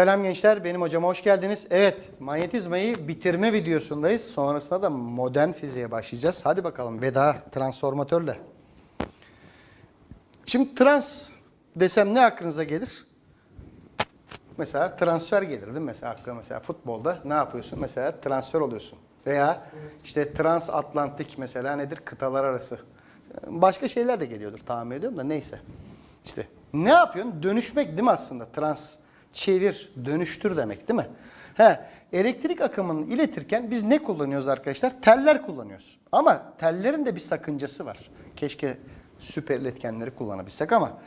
Selam gençler, benim hocama hoş geldiniz. Evet, manyetizmayı bitirme videosundayız. Sonrasında da modern fiziğe başlayacağız. Hadi bakalım veda transformatörle. Şimdi trans desem ne aklınıza gelir? Mesela transfer gelir değil mi? Mesela aklıma mesela futbolda ne yapıyorsun? Mesela transfer oluyorsun. Veya işte transatlantik mesela nedir? Kıtalar arası. Başka şeyler de geliyordur tahmin ediyorum da neyse. İşte ne yapıyorsun? Dönüşmek değil mi aslında? Trans, çevir, dönüştür demek değil mi? He, elektrik akımını iletirken biz ne kullanıyoruz arkadaşlar? Teller kullanıyoruz. Ama tellerin de bir sakıncası var. Keşke süper iletkenleri kullanabilsek ama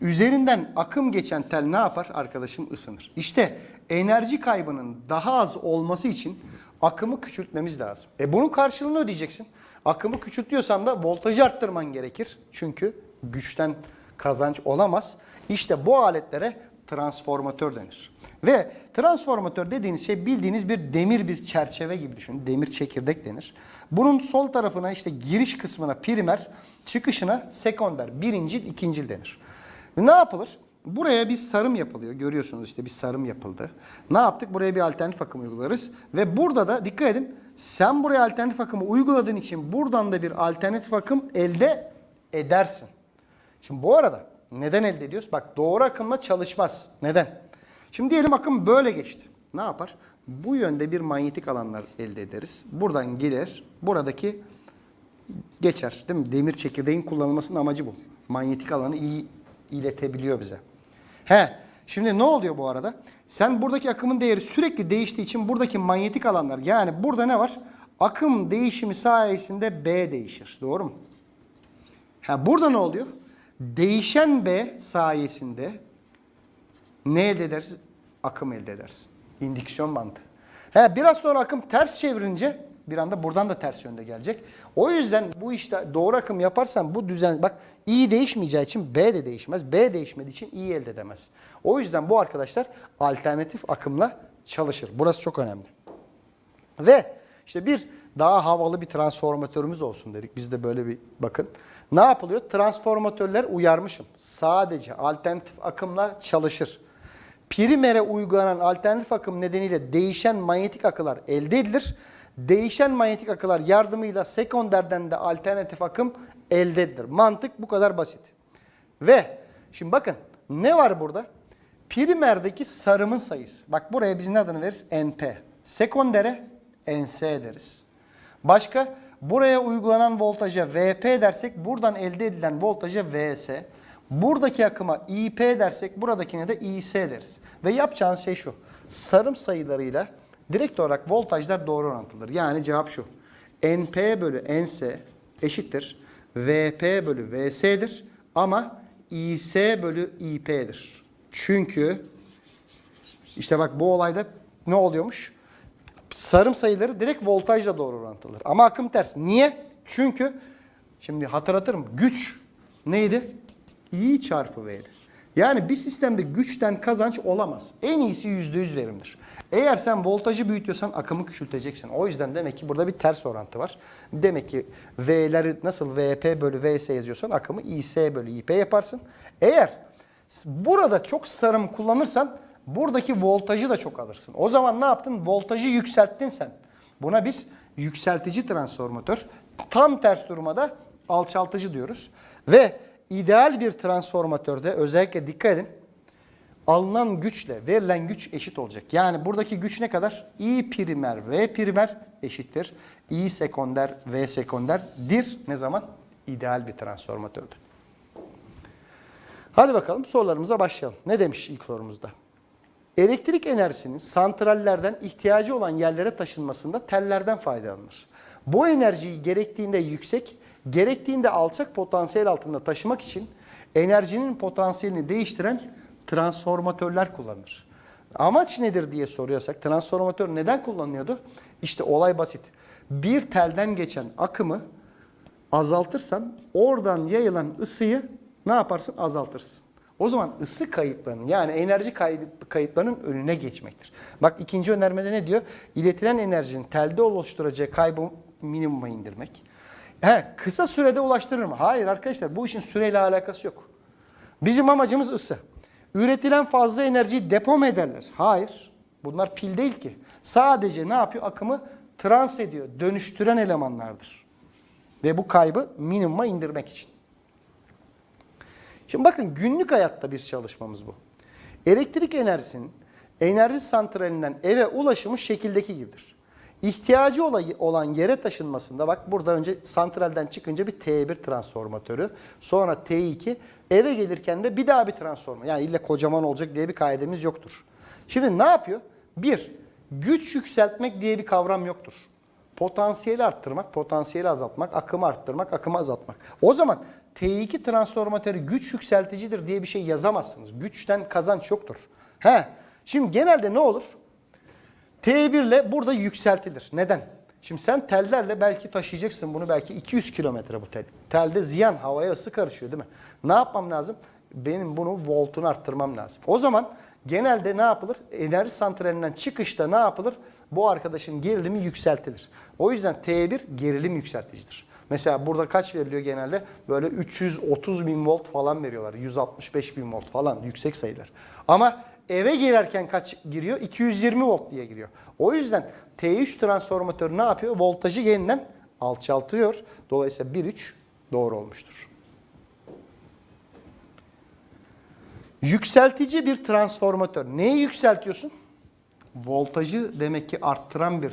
üzerinden akım geçen tel ne yapar? Arkadaşım ısınır. İşte enerji kaybının daha az olması için akımı küçültmemiz lazım. E bunun karşılığını ödeyeceksin. Akımı küçültüyorsan da voltajı arttırman gerekir. Çünkü güçten kazanç olamaz. İşte bu aletlere transformatör denir. Ve transformatör dediğiniz şey bildiğiniz bir demir bir çerçeve gibi düşünün. Demir çekirdek denir. Bunun sol tarafına işte giriş kısmına primer, çıkışına sekonder, birincil, ikincil denir. Ne yapılır? Buraya bir sarım yapılıyor. Görüyorsunuz işte bir sarım yapıldı. Ne yaptık? Buraya bir alternatif akım uygularız. Ve burada da dikkat edin. Sen buraya alternatif akımı uyguladığın için buradan da bir alternatif akım elde edersin. Şimdi bu arada neden elde ediyoruz? Bak doğru akımla çalışmaz. Neden? Şimdi diyelim akım böyle geçti. Ne yapar? Bu yönde bir manyetik alanlar elde ederiz. Buradan gelir. Buradaki geçer. Değil mi? Demir çekirdeğin kullanılmasının amacı bu. Manyetik alanı iyi iletebiliyor bize. He, şimdi ne oluyor bu arada? Sen buradaki akımın değeri sürekli değiştiği için buradaki manyetik alanlar yani burada ne var? Akım değişimi sayesinde B değişir. Doğru mu? Ha, burada ne oluyor? Değişen B sayesinde ne elde edersin? Akım elde edersin. İndüksiyon mantığı. He, biraz sonra akım ters çevirince bir anda buradan da ters yönde gelecek. O yüzden bu işte doğru akım yaparsan bu düzen bak iyi değişmeyeceği için B de değişmez. B değişmediği için iyi elde edemez. O yüzden bu arkadaşlar alternatif akımla çalışır. Burası çok önemli. Ve işte bir daha havalı bir transformatörümüz olsun dedik. Biz de böyle bir bakın. Ne yapılıyor? Transformatörler uyarmışım. Sadece alternatif akımla çalışır. Primere uygulanan alternatif akım nedeniyle değişen manyetik akılar elde edilir. Değişen manyetik akılar yardımıyla sekonderden de alternatif akım elde edilir. Mantık bu kadar basit. Ve şimdi bakın ne var burada? Primerdeki sarımın sayısı. Bak buraya biz ne adını veririz? NP. Sekondere NS deriz. Başka? Buraya uygulanan voltaja VP dersek buradan elde edilen voltaja VS. Buradaki akıma IP dersek buradakine de IS deriz. Ve yapacağınız şey şu. Sarım sayılarıyla direkt olarak voltajlar doğru orantılıdır. Yani cevap şu. NP bölü NS eşittir. VP bölü VS'dir. Ama IS bölü IP'dir. Çünkü işte bak bu olayda ne oluyormuş? Sarım sayıları direkt voltajla doğru orantılıdır. Ama akım ters. Niye? Çünkü şimdi hatırlatırım. Güç neydi? I çarpı V'di. Yani bir sistemde güçten kazanç olamaz. En iyisi %100 verimdir. Eğer sen voltajı büyütüyorsan akımı küçülteceksin. O yüzden demek ki burada bir ters orantı var. Demek ki V'leri nasıl VP bölü VS yazıyorsan akımı IS bölü IP yaparsın. Eğer burada çok sarım kullanırsan buradaki voltajı da çok alırsın. O zaman ne yaptın? Voltajı yükselttin sen. Buna biz yükseltici transformatör. Tam ters duruma alçaltıcı diyoruz. Ve ideal bir transformatörde özellikle dikkat edin. Alınan güçle verilen güç eşit olacak. Yani buradaki güç ne kadar? I primer V primer eşittir. I sekonder V sekonderdir. Ne zaman? İdeal bir transformatörde. Hadi bakalım sorularımıza başlayalım. Ne demiş ilk sorumuzda? Elektrik enerjisinin santrallerden ihtiyacı olan yerlere taşınmasında tellerden faydalanılır. Bu enerjiyi gerektiğinde yüksek, gerektiğinde alçak potansiyel altında taşımak için enerjinin potansiyelini değiştiren transformatörler kullanılır. Amaç nedir diye soruyorsak transformatör neden kullanılıyordu? İşte olay basit. Bir telden geçen akımı azaltırsan oradan yayılan ısıyı ne yaparsın? Azaltırsın. O zaman ısı kayıplarının yani enerji kayıp, kayıplarının önüne geçmektir. Bak ikinci önermede ne diyor? İletilen enerjinin telde oluşturacağı kaybı minimuma indirmek. He, kısa sürede ulaştırır mı? Hayır arkadaşlar bu işin süreyle alakası yok. Bizim amacımız ısı. üretilen fazla enerjiyi depo mu ederler? Hayır. Bunlar pil değil ki. Sadece ne yapıyor? Akımı trans ediyor. Dönüştüren elemanlardır. Ve bu kaybı minimuma indirmek için. Şimdi bakın günlük hayatta bir çalışmamız bu. Elektrik enerjisinin enerji santralinden eve ulaşımı şekildeki gibidir. İhtiyacı olan yere taşınmasında bak burada önce santralden çıkınca bir T1 transformatörü, sonra T2, eve gelirken de bir daha bir transformatör. Yani illa kocaman olacak diye bir kaidemiz yoktur. Şimdi ne yapıyor? Bir, güç yükseltmek diye bir kavram yoktur. Potansiyeli arttırmak, potansiyeli azaltmak, akımı arttırmak, akımı azaltmak. O zaman T2 transformatörü güç yükselticidir diye bir şey yazamazsınız. Güçten kazanç yoktur. He. Şimdi genelde ne olur? T1 ile burada yükseltilir. Neden? Şimdi sen tellerle belki taşıyacaksın bunu belki 200 kilometre bu tel. Telde ziyan, havaya ısı karışıyor değil mi? Ne yapmam lazım? Benim bunu voltunu arttırmam lazım. O zaman genelde ne yapılır? Enerji santralinden çıkışta ne yapılır? Bu arkadaşın gerilimi yükseltilir. O yüzden T1 gerilim yükselticidir. Mesela burada kaç veriliyor genelde? Böyle 330 bin volt falan veriyorlar. 165 bin volt falan yüksek sayılar. Ama eve girerken kaç giriyor? 220 volt diye giriyor. O yüzden T3 transformatör ne yapıyor? Voltajı yeniden alçaltıyor. Dolayısıyla 1.3 doğru olmuştur. Yükseltici bir transformatör. Neyi yükseltiyorsun? Voltajı demek ki arttıran bir.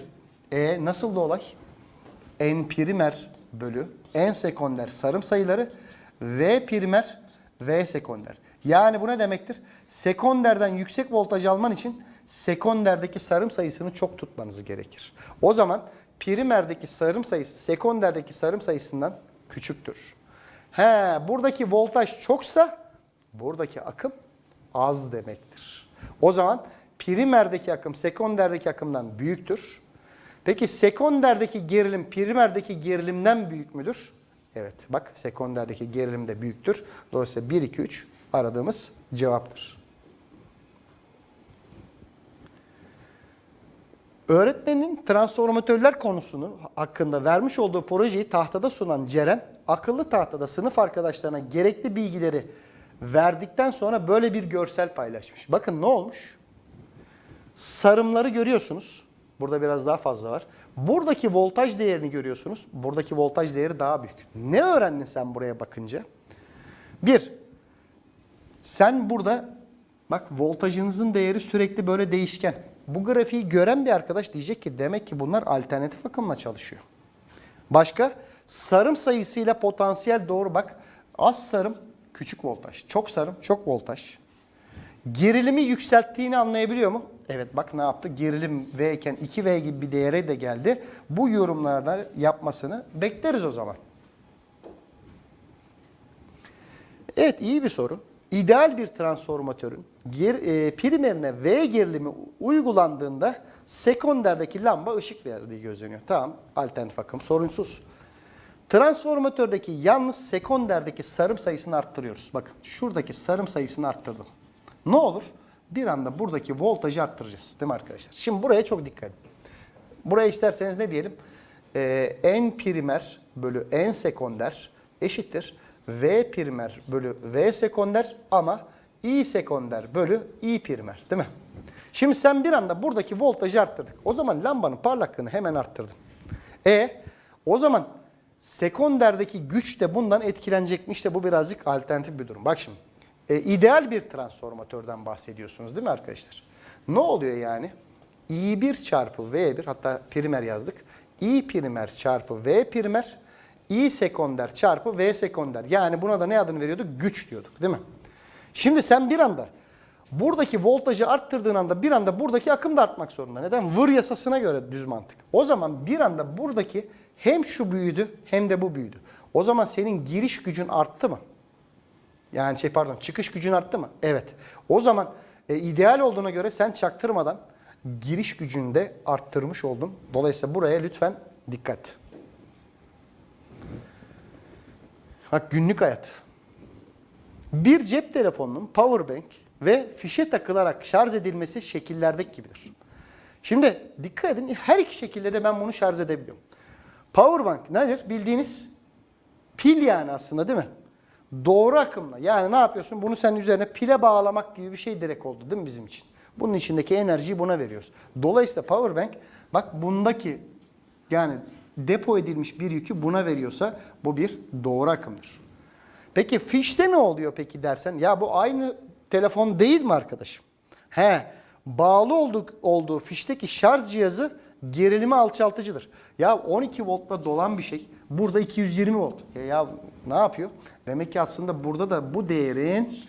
E nasıl da olay? N primer bölü N sekonder sarım sayıları V primer V sekonder. Yani bu ne demektir? Sekonderden yüksek voltaj alman için sekonderdeki sarım sayısını çok tutmanız gerekir. O zaman primerdeki sarım sayısı sekonderdeki sarım sayısından küçüktür. He, buradaki voltaj çoksa buradaki akım az demektir. O zaman primerdeki akım sekonderdeki akımdan büyüktür. Peki sekonderdeki gerilim primerdeki gerilimden büyük müdür? Evet bak sekonderdeki gerilim de büyüktür. Dolayısıyla 1, 2, 3 aradığımız cevaptır. Öğretmenin transformatörler konusunu hakkında vermiş olduğu projeyi tahtada sunan Ceren, akıllı tahtada sınıf arkadaşlarına gerekli bilgileri verdikten sonra böyle bir görsel paylaşmış. Bakın ne olmuş? Sarımları görüyorsunuz. Burada biraz daha fazla var. Buradaki voltaj değerini görüyorsunuz. Buradaki voltaj değeri daha büyük. Ne öğrendin sen buraya bakınca? Bir, sen burada bak voltajınızın değeri sürekli böyle değişken. Bu grafiği gören bir arkadaş diyecek ki demek ki bunlar alternatif akımla çalışıyor. Başka sarım sayısıyla potansiyel doğru bak. Az sarım küçük voltaj. Çok sarım çok voltaj. Gerilimi yükselttiğini anlayabiliyor mu? Evet bak ne yaptı? Gerilim V iken 2V gibi bir değere de geldi. Bu yorumlarda yapmasını bekleriz o zaman. Evet iyi bir soru. İdeal bir transformatörün ger, e, primerine V gerilimi uygulandığında sekonderdeki lamba ışık verdiği gözleniyor. Tamam alternatif akım sorunsuz. Transformatördeki yalnız sekonderdeki sarım sayısını arttırıyoruz. Bakın şuradaki sarım sayısını arttırdım. Ne olur? Bir anda buradaki voltajı arttıracağız. Değil mi arkadaşlar? Şimdi buraya çok dikkat edin. Buraya isterseniz ne diyelim? Ee, N primer bölü N sekonder eşittir. V primer bölü V sekonder ama I sekonder bölü I primer değil mi? Şimdi sen bir anda buradaki voltajı arttırdık. O zaman lambanın parlaklığını hemen arttırdın. E o zaman sekonderdeki güç de bundan etkilenecekmiş de bu birazcık alternatif bir durum. Bak şimdi e, ideal bir transformatörden bahsediyorsunuz değil mi arkadaşlar? Ne oluyor yani? I1 çarpı V1 hatta primer yazdık. I primer çarpı V primer I sekonder çarpı V sekonder. Yani buna da ne adını veriyorduk? Güç diyorduk değil mi? Şimdi sen bir anda buradaki voltajı arttırdığın anda bir anda buradaki akım da artmak zorunda. Neden? Vır yasasına göre düz mantık. O zaman bir anda buradaki hem şu büyüdü hem de bu büyüdü. O zaman senin giriş gücün arttı mı? Yani şey pardon çıkış gücün arttı mı? Evet. O zaman e, ideal olduğuna göre sen çaktırmadan giriş gücünü de arttırmış oldun. Dolayısıyla buraya lütfen dikkat. Bak günlük hayat. Bir cep telefonunun power bank ve fişe takılarak şarj edilmesi şekillerdeki gibidir. Şimdi dikkat edin her iki şekilde de ben bunu şarj edebiliyorum. Power bank nedir? Bildiğiniz pil yani aslında değil mi? Doğru akımla. Yani ne yapıyorsun? Bunu sen üzerine pile bağlamak gibi bir şey direkt oldu değil mi bizim için? Bunun içindeki enerjiyi buna veriyoruz. Dolayısıyla power bank bak bundaki yani depo edilmiş bir yükü buna veriyorsa bu bir doğru akımdır. Peki fişte ne oluyor peki dersen? Ya bu aynı telefon değil mi arkadaşım? He, bağlı olduğu, olduğu fişteki şarj cihazı gerilimi alçaltıcıdır. Ya 12 voltla dolan bir şey burada 220 volt. E ya ne yapıyor? Demek ki aslında burada da bu değerin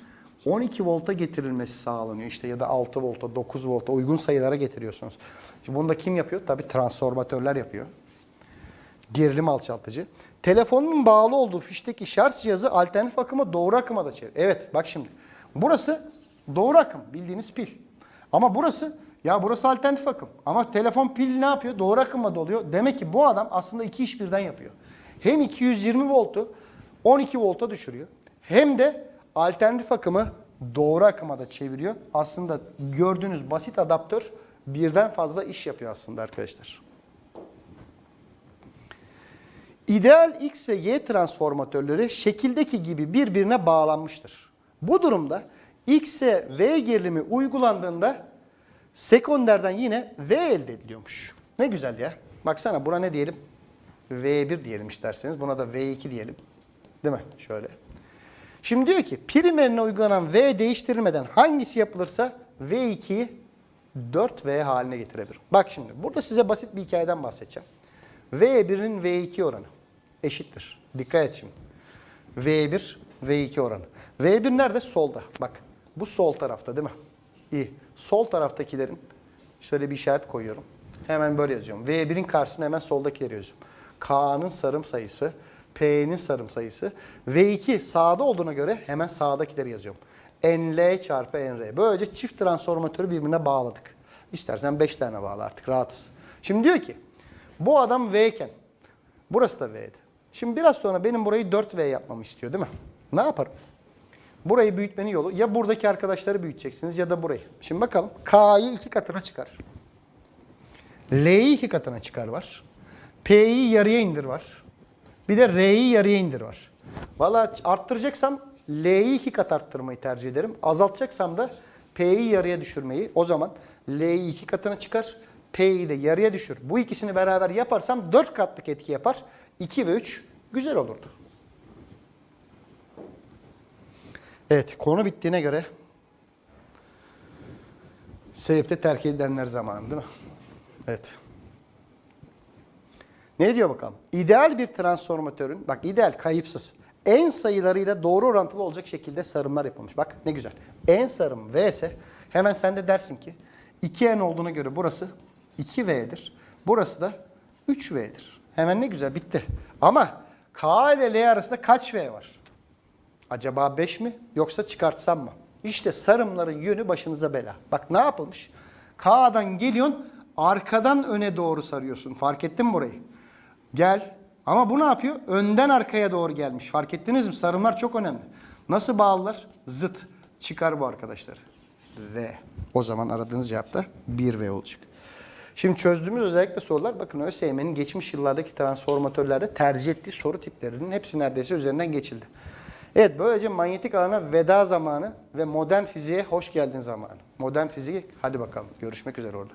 12 volta getirilmesi sağlanıyor. İşte ya da 6 volta, 9 volta uygun sayılara getiriyorsunuz. Şimdi bunu da kim yapıyor? Tabii transformatörler yapıyor gerilim alçaltıcı. Telefonun bağlı olduğu fişteki şarj cihazı alternatif akıma doğru akıma da çevir. Evet bak şimdi. Burası doğru akım bildiğiniz pil. Ama burası ya burası alternatif akım. Ama telefon pil ne yapıyor? Doğru akıma doluyor. Demek ki bu adam aslında iki iş birden yapıyor. Hem 220 voltu 12 volta düşürüyor. Hem de alternatif akımı doğru akıma da çeviriyor. Aslında gördüğünüz basit adaptör birden fazla iş yapıyor aslında arkadaşlar. İdeal X ve Y transformatörleri şekildeki gibi birbirine bağlanmıştır. Bu durumda X'e V gerilimi uygulandığında sekonderden yine V elde ediliyormuş. Ne güzel ya. Baksana buna ne diyelim? V1 diyelim isterseniz. Buna da V2 diyelim. Değil mi? Şöyle. Şimdi diyor ki primerine uygulanan V değiştirilmeden hangisi yapılırsa V2'yi 4V haline getirebilir. Bak şimdi burada size basit bir hikayeden bahsedeceğim. V1'in V2 oranı eşittir. Dikkat et şimdi. V1, V2 oranı. V1 nerede? Solda. Bak bu sol tarafta değil mi? İyi. Sol taraftakilerin şöyle bir işaret koyuyorum. Hemen böyle yazıyorum. V1'in karşısına hemen soldakileri yazıyorum. K'nın sarım sayısı, P'nin sarım sayısı. V2 sağda olduğuna göre hemen sağdakileri yazıyorum. NL çarpı NR. Böylece çift transformatörü birbirine bağladık. İstersen 5 tane bağla artık rahatız. Şimdi diyor ki bu adam V iken burası da V'di. Şimdi biraz sonra benim burayı 4V yapmamı istiyor değil mi? Ne yaparım? Burayı büyütmenin yolu ya buradaki arkadaşları büyüteceksiniz ya da burayı. Şimdi bakalım K'yı iki katına çıkar. L'yi iki katına çıkar var. P'yi yarıya indir var. Bir de R'yi yarıya indir var. Valla arttıracaksam L'yi iki kat arttırmayı tercih ederim. Azaltacaksam da P'yi yarıya düşürmeyi. O zaman L'yi iki katına çıkar. P'yi de yarıya düşür. Bu ikisini beraber yaparsam 4 katlık etki yapar. 2 ve 3 güzel olurdu. Evet konu bittiğine göre Sebepte terk edilenler zamanı değil mi? Evet. Ne diyor bakalım? İdeal bir transformatörün, bak ideal kayıpsız, en sayılarıyla doğru orantılı olacak şekilde sarımlar yapılmış. Bak ne güzel. En sarım V ise hemen sen de dersin ki 2N olduğuna göre burası 2V'dir. Burası da 3V'dir. Hemen ne güzel bitti. Ama K ile L arasında kaç V var? Acaba 5 mi yoksa çıkartsam mı? İşte sarımların yönü başınıza bela. Bak ne yapılmış? K'dan geliyorsun arkadan öne doğru sarıyorsun. Fark ettin mi burayı? Gel. Ama bu ne yapıyor? Önden arkaya doğru gelmiş. Fark ettiniz mi? Sarımlar çok önemli. Nasıl bağlılar? Zıt. Çıkar bu arkadaşlar. V. O zaman aradığınız cevap da 1V olacak. Şimdi çözdüğümüz özellikle sorular bakın ÖSYM'nin geçmiş yıllardaki transformatörlerde tercih ettiği soru tiplerinin hepsi neredeyse üzerinden geçildi. Evet böylece manyetik alana veda zamanı ve modern fiziğe hoş geldin zamanı. Modern fiziğe hadi bakalım görüşmek üzere orada.